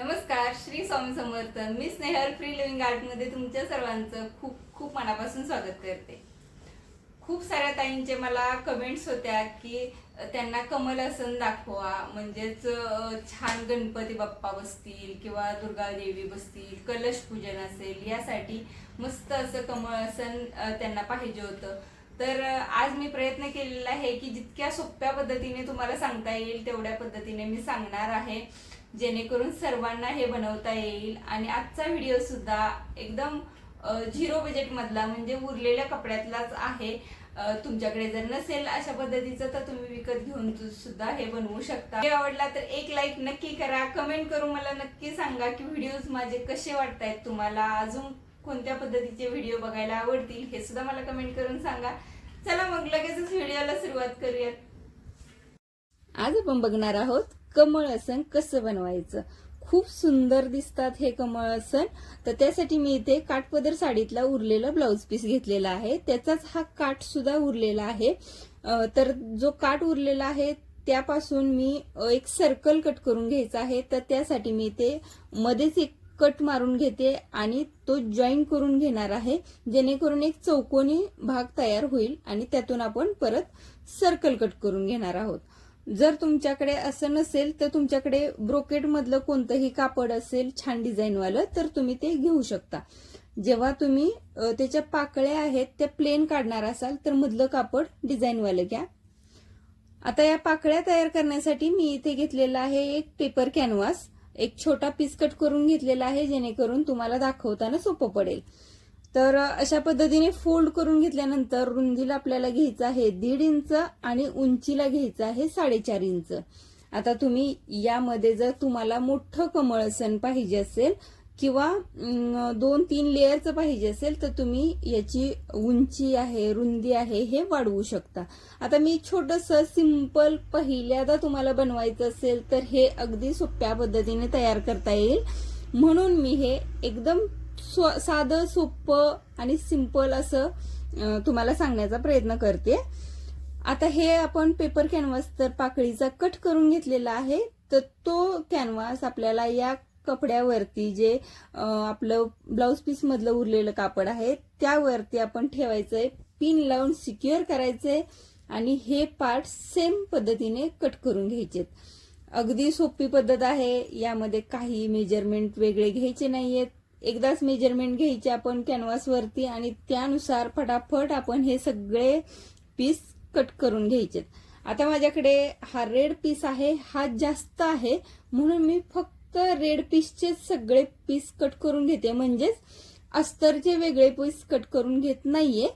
नमस्कार श्री स्वामी समर्थ. मी स्नेहर फ्री लिव्हिंग आर्टमध्ये तुमच्या सर्वांचं खूप खूप मनापासून स्वागत करते. खूप साऱ्या ताईंचे मला कमेंट्स होत्या की त्यांना कमलासन दाखवा म्हणजेच छान गणपती बाप्पा बसतील किंवा दुर्गा देवी बसतील कलश पूजन असेल यासाठी मस्त असं कमळासन त्यांना पाहिजे होतं. तर आज मी प्रयत्न केलेला आहे की जितक्या सोप्या पद्धतीने तुम्हाला सांगता येईल तेवढ्या पद्धतीने मी सांगणार आहे. जेणेकरून सर्वांना हे बनवता येईल. आणि आजचा व्हिडिओ सुद्धा एकदम झिरो बजेट मधला म्हणजे उरलेल्या कपड्यातलाच आहे. तुमच्याकडे जर नसेल अशा पद्धतीचं तर तुम्ही विकत घेऊन सुद्धा हे बनवू शकता. हे आवडला तर एक लाईक नक्की करा. कमेंट करून मला नक्की सांगा की व्हिडिओज माझे कसे वाटतायत तुम्हाला? अजून कोणत्या पद्धतीचे व्हिडिओ बघायला आवडतील हे सुद्धा मला कमेंट करून सांगा. चला मग लगेचच व्हिडिओला सुरुवात करूयात. आज आपण बघणार आहोत कमळ आसन कसं बनवायचं? खूप सुंदर दिसतात हे कमळ आसन तर त्यासाठी मी इथे काठपदर साडीतला उरलेला ब्लाऊज पीस घेतलेला आहे. त्याचाच हा काठ सुद्धा उरलेला आहे. तर जो काठ उरलेला आहे त्यापासून मी एक सर्कल कट करून घ्यायचा आहे. तर त्यासाठी मी इथे मध्येच एक कट मारून घेते आणि तो जॉईन करून घेणार आहे. जेणेकरून एक चौकोनी भाग तयार होईल आणि त्यातून आपण परत सर्कल कट करून घेणार आहोत. जर तुमच्याकडे असं नसेल तर तुमच्याकडे ब्रोकेटमधलं कोणतंही कापड असेल छान डिझाईनवालं तर तुम्ही ते घेऊ शकता. जेव्हा तुम्ही त्याच्या पाकळ्या आहेत त्या प्लेन काढणार असाल तर मधलं कापड डिझाईनवालं घ्या. आता या पाकळ्या तयार करण्यासाठी मी इथे घेतलेला आहे एक पेपर कॅनव्हास. एक छोटा पीस कट करून घेतलेला आहे जेणेकरून तुम्हाला दाखवताना सोपं पडेल. तर अशा पद्धतीने फोल्ड करून घेतल्यानंतर रुंदीला आपल्याला घ्यायचं आहे दीड इंच आणि उंचीला घ्यायचं आहे साडेचार इंच. आता तुम्ही यामध्ये जर तुम्हाला मोठं कमळसन पाहिजे असेल किंवा दोन तीन लेअरचं पाहिजे असेल तर तुम्ही याची उंची आहे रुंदी आहे हे वाढवू शकता. आता मी छोटस सिंपल पहिल्यांदा तुम्हाला बनवायचं असेल तर हे अगदी सोप्या पद्धतीने तयार करता येईल. म्हणून मी हे एकदम साधं सोपं आणि सिंपल असं तुम्हाला सांगण्याचा प्रयत्न करते. आता हे आपण पेपर कॅनव्हास तर पाकळीचा कट करून घेतलेला आहे तर तो कॅनव्हास आपल्याला या कपड्यावरती जे आपलं ब्लाऊज पीस मधलं उरलेलं कापड आहे त्यावरती आपण ठेवायचंय पिन लावून सिक्युअर करायचंय आणि हे पार्ट सेम पद्धतीने कट करून घ्यायचेत. अगदी सोपी पद्धत आहे यामध्ये काही मेजरमेंट वेगळे घ्यायचे नाहीयेत. एकदाच मेजरमेंट घ्यायचे आपण कॅनव्हासवरती आणि त्यानुसार फटाफट आपण हे सगळे पीस कट करून घ्यायचे आता माझ्याकडे हा रेड पीस आहे हा जास्त आहे म्हणून मी फक्त रेड पीसचे सगळे पीस कट करून घेते. म्हणजेच अस्तरचे वेगळे पीस कट करून घेत नाहीये.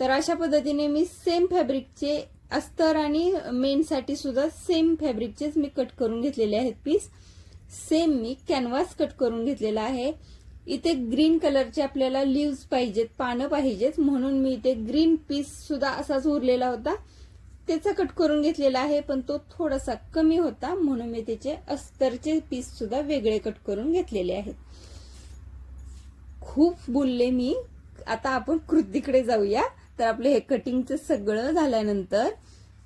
तर अशा पद्धतीने मी सेम फॅब्रिकचे अस्तर आणि मेनसाठी सुद्धा सेम फॅब्रिकचेच मी कट करून घेतलेले आहेत पीस सेम मी कॅनव्हास कट करून घेतलेला आहे. इथे ग्रीन कलरचे आपल्याला लिव्ज पाहिजेत पानं पाहिजेत. म्हणून मी इथे ग्रीन पीस सुद्धा असाच उरलेला होता. त्याचा कट करून घेतलेला आहे पण तो थोडासा कमी होता. म्हणून मी त्याचे अस्तरचे पीस सुद्धा वेगळे कट करून घेतलेले आहेत. खूप बोलले मी. आता आपण कृतीकडे जाऊया. तर आपलं हे कटिंगचं सगळं झाल्यानंतर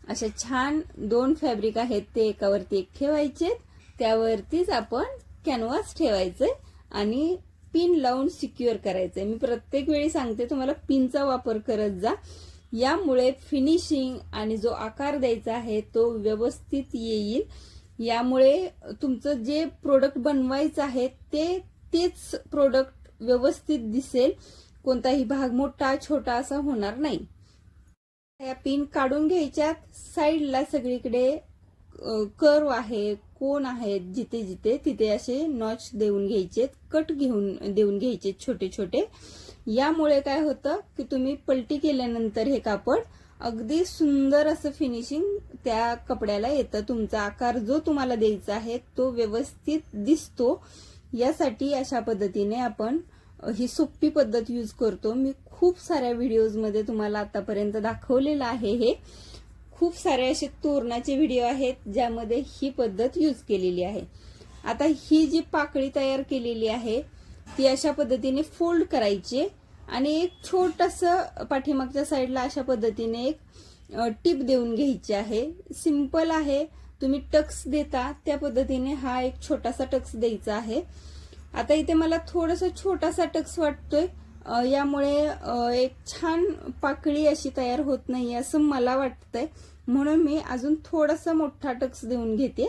अशा छान दोन फॅब्रिक आहेत ते एकावरती एक ठेवायचे त्यावरतीच आपण कॅनव्हास ठेवायचे आणि पिन लावून सिक्युअर करायचं आहे मी प्रत्येक वेळी सांगते तुम्हाला पिनचा वापर करत जा. यामुळे फिनिशिंग आणि जो आकार द्यायचा आहे तो व्यवस्थित येईल. यामुळे तुमचं जे प्रोडक्ट बनवायचं आहे ते तेच प्रोडक्ट व्यवस्थित दिसेल. कोणताही भाग मोठा छोटा असा होणार नाही. या पिन काढून घ्यायच्यात. साईडला सगळीकडे कर्व आहे कोण आहेत जिथे जिथे तिथे असे नॉच देऊन घ्यायचे कट घेऊन देऊन घ्यायचे छोटे छोटे. यामुळे काय होतं की तुम्ही पलटी केल्यानंतर हे कापड अगदी सुंदर असं फिनिशिंग त्या कपड्याला येतं. तुमचा आकार जो तुम्हाला द्यायचा आहे तो व्यवस्थित दिसतो. यासाठी अशा पद्धतीने आपण ही सोपी पद्धत यूज करतो. मी खूप साऱ्या व्हिडिओजमध्ये तुम्हाला आतापर्यंत दाखवलेलं आहे हे. खूप सारे असे तोरणाचे व्हिडिओ आहेत ज्यामध्ये ही पद्धत यूज केलेली आहे. आता ही जी पाकळी तयार केलेली आहे ती अशा पद्धतीने फोल्ड करायची आणि एक छोटस पाठीमागच्या साईडला अशा पद्धतीने एक टिप देऊन घ्यायची आहे. सिंपल आहे. तुम्ही टक्स देता त्या पद्धतीने हा एक छोटासा टक्स द्यायचा आहे. आता इथे मला थोडासा छोटासा टक्स वाटतोय. यामुळे एक छान पाकळी अशी तयार होत नाही असं मला वाटतंय. म्हणून मी अजून थोडासा मोठा टक्स देऊन घेते.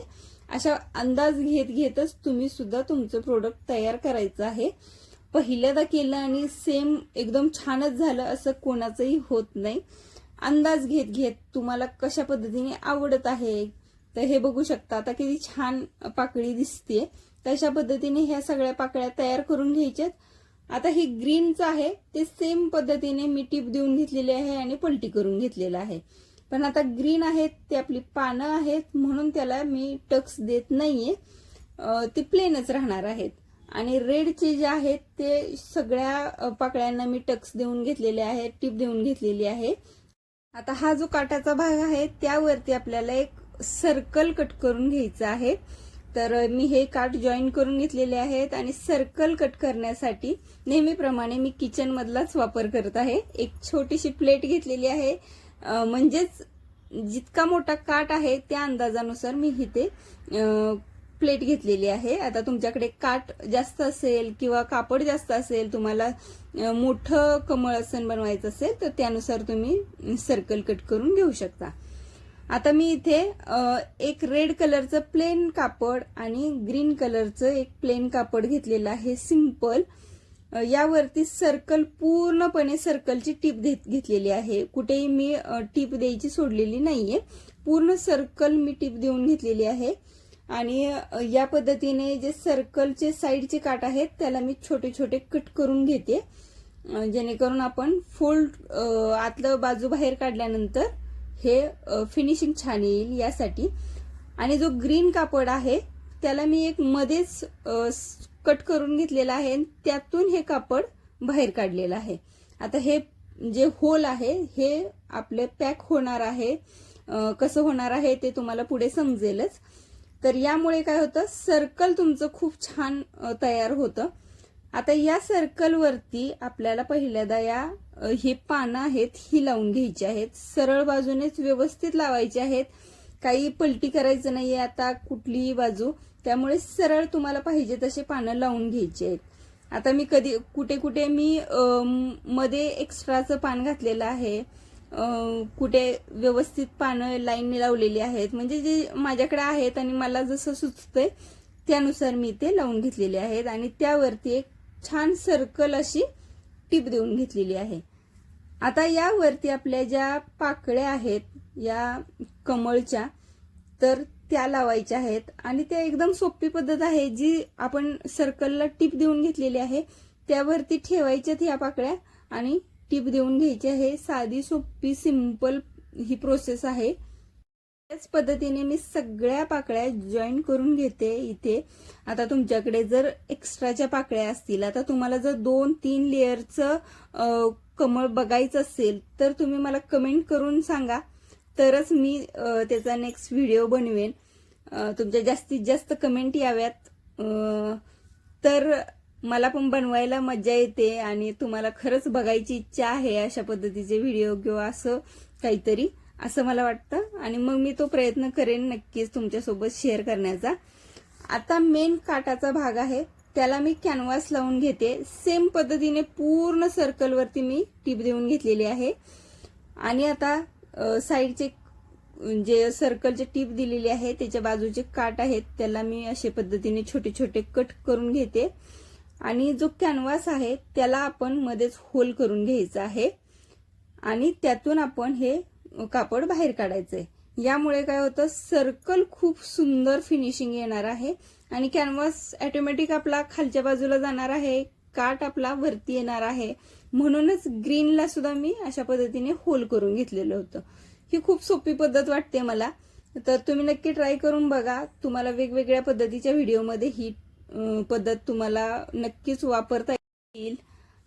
अशा अंदाज घेत घेतच तुम्ही सुद्धा तुमचं प्रोडक्ट तयार करायचं आहे. पहिल्यांदा केलं आणि सेम एकदम छानच झालं असं कोणाचंही होत नाही. अंदाज घेत घेत तुम्हाला कशा पद्धतीने आवडत आहे तर हे बघू शकता. आता किती छान पाकळी दिसते तशा पद्धतीने ह्या सगळ्या पाकळ्या तयार करून घ्यायच्यात. आता हे ग्रीनचं आहे ते सेम पद्धतीने मी टीप देऊन घेतलेली आहे आणि पलटी करून घेतलेलं आहे. पण आता ग्रीन आहेत ते आपली पानं आहेत म्हणून त्याला मी टक्स देत नाहीये. ते प्लेनच राहणार आहेत. आणि रेडचे जे आहेत ते सगळ्या पाकळ्यांना मी टक्स देऊन घेतलेले आहे टीप देऊन घेतलेली आहे. आता हा जो काटाचा भाग आहे त्यावरती आपल्याला एक सर्कल कट करून घ्यायचं आहे. तर मी हे काट जॉईन करून घेतलेले आहेत आणि सर्कल कट करण्यासाठी नेहमीप्रमाणे मी किचन मधलाच वापर करत आहे. एक छोटीशी प्लेट घेतलेली आहे. म्हणजेच जितका मोठा काट आहे त्या अंदाजानुसार मी इथे प्लेट घेतलेली आहे. आता तुमच्याकडे काट जास्त असेल किंवा कापड जास्त असेल तुम्हाला मोठं कमळ आसन बनवायचं असेल तर त्यानुसार तुम्ही सर्कल कट करून घेऊ शकता. आता मी इथे एक रेड कलरचं प्लेन कापड आणि ग्रीन कलरचं एक प्लेन कापड घेतलेलं आहे सिंपल. यावरती सर्कल पूर्णपणे सर्कलची टीप घेत घेतलेली आहे. कुठेही मी टीप द्यायची सोडलेली नाहीये. पूर्ण सर्कल मी टीप देऊन घेतलेली आहे. आणि या पद्धतीने जे सर्कलचे साईडचे काट आहेत त्याला मी छोटे छोटे कट करून घेते. जेणेकरून आपण फोल्ड आतलं बाजू बाहेर काढल्यानंतर हे फिनिशिंग छान येईल यासाठी. आणि जो ग्रीन कापड आहे त्याला मी एक मध्येच कट करून घेतलेला आहे आणि त्यातून हे कापड बाहेर काढलेलं आहे. आता हे जे होल आहे हे आपले पॅक होणार आहे. कसं होणार आहे ते तुम्हाला पुढे समजेलच. तर यामुळे काय होतं सर्कल तुमचं खूप छान तयार होतं. आता या सर्कलवरती आपल्याला पहिल्यांदा या हे ही पानं आहेत ही लावून घ्यायची आहेत. सरळ बाजूनेच व्यवस्थित लावायची आहेत. काही पलटी करायचं नाहीये आता कुठलीही बाजू. त्यामुळे सरळ तुम्हाला पाहिजे तसे पानं लावून घ्यायची आहेत. आता मी कधी कुठे कुठे मी मध्ये एक्स्ट्राचं पान घातलेलं आहे. कुठे व्यवस्थित पानं लाईनने लावलेली आहेत. म्हणजे जे माझ्याकडे आहेत आणि मला जसं सुचतंय त्यानुसार मी ते लावून घेतलेले आहेत. आणि त्यावरती एक छान सर्कल अशी टीप देऊन घेतलेली आहे. आता यावरती आपल्या ज्या पाकळ्या आहेत या कमळच्या तर त्या लावायच्या आहेत. आणि त्या एकदम सोपी पद्धत आहे जी आपण सर्कलला टीप देऊन घेतलेली आहे. त्यावरती ठेवायच्यात ह्या पाकळ्या आणि टीप देऊन घ्यायची आहे साधी सोपी सिंपल ही प्रोसेस आहे. त्याच पद्धतीने मी सगळ्या पाकळ्या जॉईन करून घेते इथे. आता तुमच्याकडे जर एक्स्ट्राच्या पाकळ्या असतील आता तुम्हाला जर दोन तीन लेअरचं कमळ बघायचं असेल तर तुम्ही मला कमेंट करून सांगा. तरच मी त्याचा नेक्स्ट व्हिडिओ बनवेन. तुमच्या जास्तीत जास्त कमेंट याव्यात. तर मला पण बनवायला मजा येते आणि तुम्हाला खरंच बघायची इच्छा आहे अशा पद्धतीचे व्हिडिओ किंवा असं काहीतरी. असं मला वाटतं. आणि मग मी तो प्रयत्न करेन नक्कीच तुमच्यासोबत शेअर करण्याचा. आता मेन काटाचा भाग आहे. त्याला मी कॅनव्हास लावून घेते. सेम पद्धतीने पूर्ण सर्कलवरती मी टीप देऊन घेतलेली आहे. आणि आता साईडचे जे सर्कलचे टीप दिलेली आहे त्याच्या बाजूचे काट आहेत त्याला मी अशा पद्धतीने छोटे छोटे कट करून घेते. आणि जो कॅनव्हास आहे त्याला आपण मध्येच होल करून घ्यायचा आहे. आणि त्यातून आपण हे कापड बाहेर काढायचंय. यामुळे काय होतं सर्कल खूप सुंदर फिनिशिंग येणार आहे आणि कॅनव्हास ऑटोमॅटिक आपला खालच्या बाजूला जाणार आहे काट आपला वरती येणार आहे. म्हणूनच ग्रीनला सुद्धा मी अशा पद्धतीने होल करून घेतलेलं होतं. ही खूप सोपी पद्धत वाटते मला. तर तुम्ही नक्की ट्राय करून बघा. तुम्हाला वेगवेगळ्या पद्धतीच्या व्हिडिओमध्ये ही पद्धत तुम्हाला नक्कीच वापरता येईल.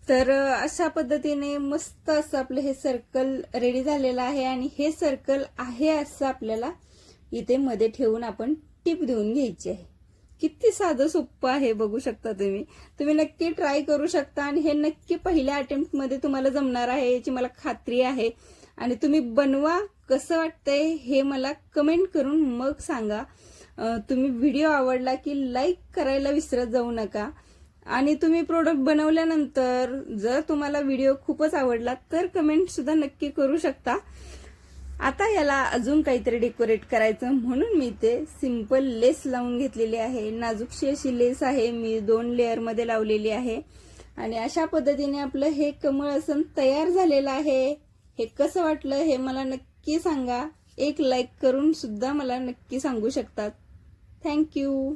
तर अशा पद्धतीने मस्त असं आपलं हे सर्कल रेडी झालेलं आहे आणि हे सर्कल आहे असं आपल्याला इथे मध्ये ठेवून आपण टिप देऊन घ्यायची आहे. किती साधं सोपं आहे बघू शकता तुम्ही. तुम्ही नक्की ट्राय करू शकता आणि हे नक्की पहिल्या अटेम्प्टमध्ये तुम्हाला जमणार आहे याची मला खात्री आहे. आणि तुम्ही बनवा कसं वाटतंय हे मला कमेंट करून मग सांगा. तुम्ही व्हिडिओ आवडला की लाईक करायला विसरत जाऊ नका. आणि तुम्ही प्रोडक्ट बनवल्यानंतर जर तुम्हाला व्हिडिओ खूपच आवडला तर कमेंट सुद्धा नक्की करू शकता. आता याला अजून काहीतरी डेकोरेट करायचं. म्हणून मी ते सिंपल लेस लावून घेतलेली आहे. नाजूकशी अशी लेस आहे. मी दोन लेअरमध्ये लावलेली आहे. आणि अशा पद्धतीने आपलं हे कमळ असं तयार झालेलं आहे. हे कसं वाटलं हे मला नक्की सांगा. एक लाईक करून सुद्धा मला नक्की सांगू शकतात. थँक्यू